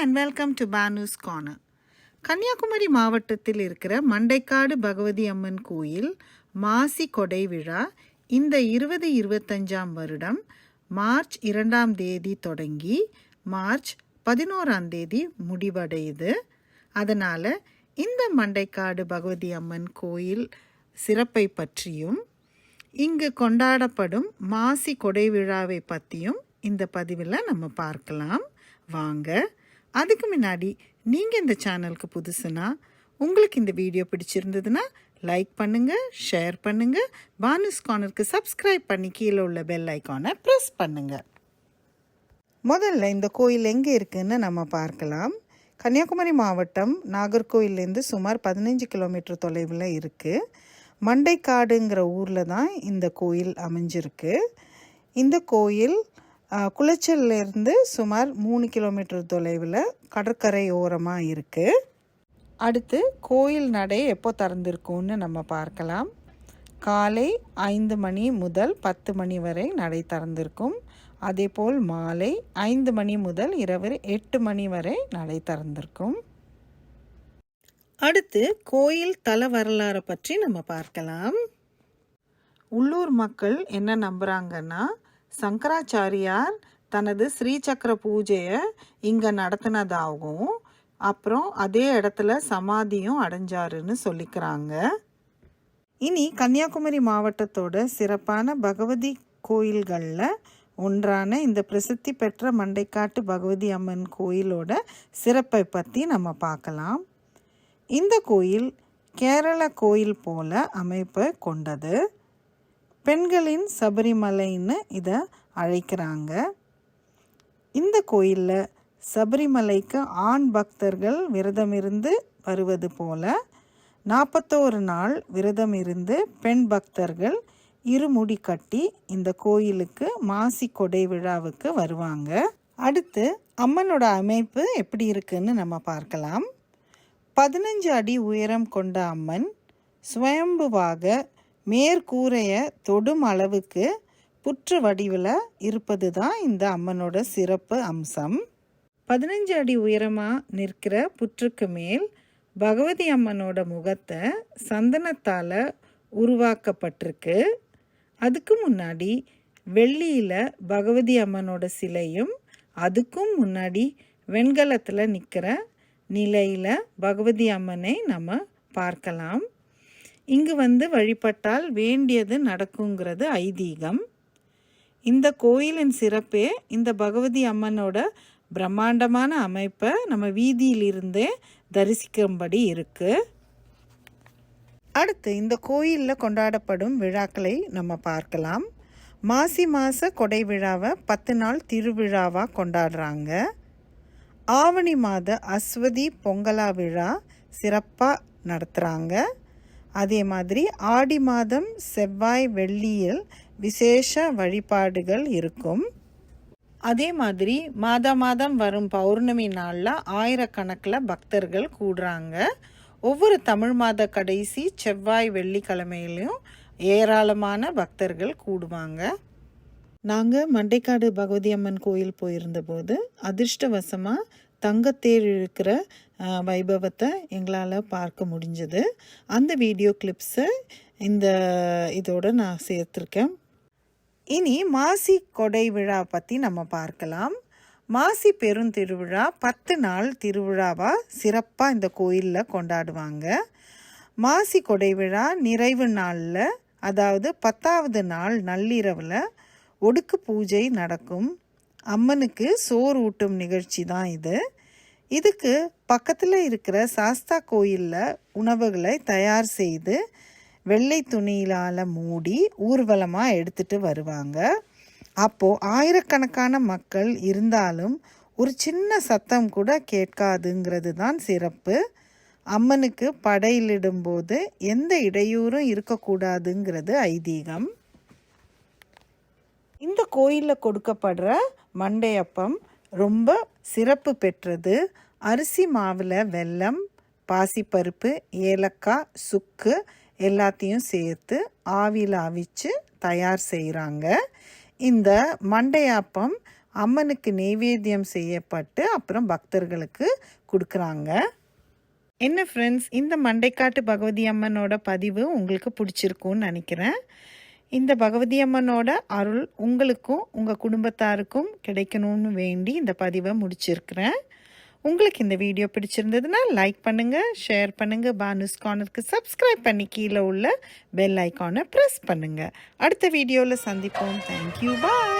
And welcome to Bhanu's corner Kanyakumari மாவட்டத்தில் இருக்கிற மண்டைக்காடு பகவதி அம்மன் கோயில் மாசி கொடை விழா இந்த இருபது இருபத்தஞ்சாம் வருடம் மார்ச் இரண்டாம் தேதி தொடங்கி மார்ச் பதினோராம் தேதி முடிவடையுது. அதனால் இந்த மண்டைக்காடு பகவதி அம்மன் கோயில் சிறப்பை பற்றியும் இங்கு கொண்டாடப்படும் மாசி கொடை விழாவை பற்றியும் இந்த பதிவில் நம்ம பார்க்கலாம். வாங்க அதுக்கு முன்னாடி நீங்கள் இந்த சேனலுக்கு புதுசுனா உங்களுக்கு இந்த வீடியோ பிடிச்சிருந்ததுன்னா லைக் பண்ணுங்கள் ஷேர் பண்ணுங்கள் பானுஸ் கார்னருக்கு சப்ஸ்கிரைப் பண்ணி கீழே உள்ள பெல் ஐக்கானை ப்ரெஸ் பண்ணுங்கள் முதல்ல இந்த கோயில் எங்கே இருக்குதுன்னு நம்ம பார்க்கலாம். கன்னியாகுமரி மாவட்டம் நாகர்கோயிலேருந்து சுமார் பதினஞ்சு கிலோமீட்டர் தொலைவில் இருக்குது மண்டைக்காடுங்கிற ஊரில் தான் இந்த கோயில் அமைஞ்சிருக்கு. இந்த கோயில் குளச்சல்லேருந்து சுமார் மூணு கிலோமீட்டர் தொலைவில் கடற்கரை ஓரமாக இருக்குது அடுத்து கோயில் நடை எப்போ திறந்திருக்கும்னு நம்ம பார்க்கலாம். காலை ஐந்து மணி முதல் பத்து மணி வரை நடை திறந்திருக்கும். அதேபோல் மாலை ஐந்து மணி முதல் இரவு எட்டு மணி வரை நடை திறந்திருக்கும். அடுத்து கோயில் தல வரலாறை பற்றி நம்ம பார்க்கலாம். உள்ளூர் மக்கள் என்ன நம்புகிறாங்கன்னா சங்கராச்சாரியார் தனது ஸ்ரீசக்கர பூஜையை இங்கே நடத்தினதாகவும் அப்புறம் அதே இடத்துல சமாதியும் அடைஞ்சாருன்னு சொல்லிக்கிறாங்க. இனி கன்னியாகுமரி மாவட்டத்தோட சிறப்பான பகவதி கோயில்களில் ஒன்றான இந்த பிரசித்தி பெற்ற மண்டைக்காட்டு பகவதி அம்மன் கோயிலோட சிறப்பை பற்றி நம்ம பார்க்கலாம். இந்த கோயில் கேரள கோயில் போல அமைப்பை கொண்டது. பெண்களின் சபரிமலைன்னு இதை அழைக்கிறாங்க. இந்த கோயிலில் சபரிமலைக்கு ஆண் பக்தர்கள் விரதமிருந்து வருவது போல நாற்பத்தோரு நாள் விரதம் இருந்து பெண் பக்தர்கள் இருமுடி கட்டி இந்த கோயிலுக்கு மாசி கொடை விழாவுக்கு வருவாங்க. அடுத்து அம்மனோட அமைப்பு எப்படி இருக்குன்னு நம்ம பார்க்கலாம். பதினஞ்சு அடி உயரம் கொண்ட அம்மன் சுயம்புவாக மேற்கூரையை தொடும் அளவுக்கு புற்று வடிவில் இருப்பது தான் இந்த அம்மனோட சிறப்பு அம்சம். பதினஞ்சு அடி உயரமாக நிற்கிற புற்றுக்கு மேல் பகவதி அம்மனோட முகத்தை சந்தனத்தால் உருவாக்கப்பட்டிருக்கு. அதுக்கு முன்னாடி வெள்ளியில் பகவதி அம்மனோட சிலையும் அதுக்கும் முன்னாடி வெண்கலத்தில் நிற்கிற நிலையில் பகவதி அம்மனை நம்ம பார்க்கலாம். இங்கு வந்து வழிபட்டால் வேண்டியது நடக்குங்கிறது ஐதீகம். இந்த கோயிலின் சிறப்பே இந்த பகவதி அம்மனோட பிரம்மாண்டமான அமைப்பை நம்ம வீதியிலிருந்தே தரிசிக்கும்படி இருக்கு. அடுத்து இந்த கோயிலில் கொண்டாடப்படும் விழாக்களை நம்ம பார்க்கலாம். மாசி மாத கொடை விழாவை பத்து நாள் திருவிழாவாக கொண்டாடுறாங்க. ஆவணி மாத அஸ்வதி பொங்கலா விழா சிறப்பாக நடத்துகிறாங்க அதே மாதிரி ஆடி மாதம் செவ்வாய் வெள்ளியில் விசேஷ வழிபாடுகள் இருக்கும். அதே மாதிரி மாதா மாதம் வரும் பௌர்ணமி நாளில் ஆயிரக்கணக்கில் பக்தர்கள் கூடுறாங்க. ஒவ்வொரு தமிழ் மாத கடைசி செவ்வாய் வெள்ளிக்கிழமையிலையும் ஏராளமான பக்தர்கள் கூடுவாங்க. நாங்கள் மண்டைக்காடு பகவதி அம்மன் கோயில் போயிருந்தபோது அதிர்ஷ்டவசமாக தங்கத்தேர் இருக்கிற வைபவத்தை எங்களால் பார்க்க முடிஞ்சது. அந்த வீடியோ கிளிப்ஸை இந்த இதோடு நான் சேர்த்துருக்கேன். இனி மாசி கொடை விழா பற்றி நம்ம பார்க்கலாம். மாசி பெருந்திருவிழா பத்து நாள் திருவிழாவாக சிறப்பாக இந்த கோயிலில் கொண்டாடுவாங்க. மாசி கொடை விழா நிறைவு நாளில் அதாவது பத்தாவது நாள் நள்ளிரவில் ஒடுக்கு பூஜை நடக்கும். அம்மனுக்கு சோறு ஊட்டும் நிகழ்ச்சி தான் இது. இதுக்கு பக்கத்தில் இருக்கிற சாஸ்தா கோயிலில் உணவுகளை தயார் செய்து வெள்ளை துணியிலால் மூடி ஊர்வலமாக எடுத்துட்டு வருவாங்க. அப்போது ஆயிரக்கணக்கான மக்கள் இருந்தாலும் ஒரு சின்ன சத்தம் கூட கேட்காதுங்கிறது தான் சிறப்பு. அம்மனுக்கு படையிலிடும்போது எந்த இடையூறும் இருக்கக்கூடாதுங்கிறது ஐதீகம். இந்த கோயிலில் கொடுக்கப்படுற மண்டையப்பம் ரொம்ப சிறப்பு பெற்றது. அரிசி மாவில் வெல்லம் பாசிப்பருப்பு ஏலக்காய் சுக்கு எல்லாத்தையும் சேர்த்து ஆவியில் அவிச்சு தயார் செய்கிறாங்க இந்த மண்டையாப்பம் அம்மனுக்கு நெய்வேத்தியம் செய்யப்பட்டு அப்புறம் பக்தர்களுக்கு கொடுக்குறாங்க. என்ன ஃப்ரெண்ட்ஸ் இந்த மண்டைக்காட்டு பகவதி அம்மனோட பதிவு உங்களுக்கு பிடிச்சிருக்கும்னு நினைக்கிறேன். இந்த பகவதி அம்மனோட அருள் உங்களுக்கும் உங்கள் குடும்பத்தாருக்கும் கிடைக்கணும்னு வேண்டி இந்த பதிவை முடிச்சிருக்கிறேன். உங்களுக்கு இந்த வீடியோ பிடிச்சிருந்ததுன்னா லைக் பண்ணுங்கள் ஷேர் பண்ணுங்கள் பானுஸ் கார்னருக்கு சப்ஸ்கிரைப் பண்ணி கீழே உள்ள பெல் ஐக்கானை ப்ரெஸ் பண்ணுங்கள் அடுத்த வீடியோவில் சந்திப்போம். Thank you bye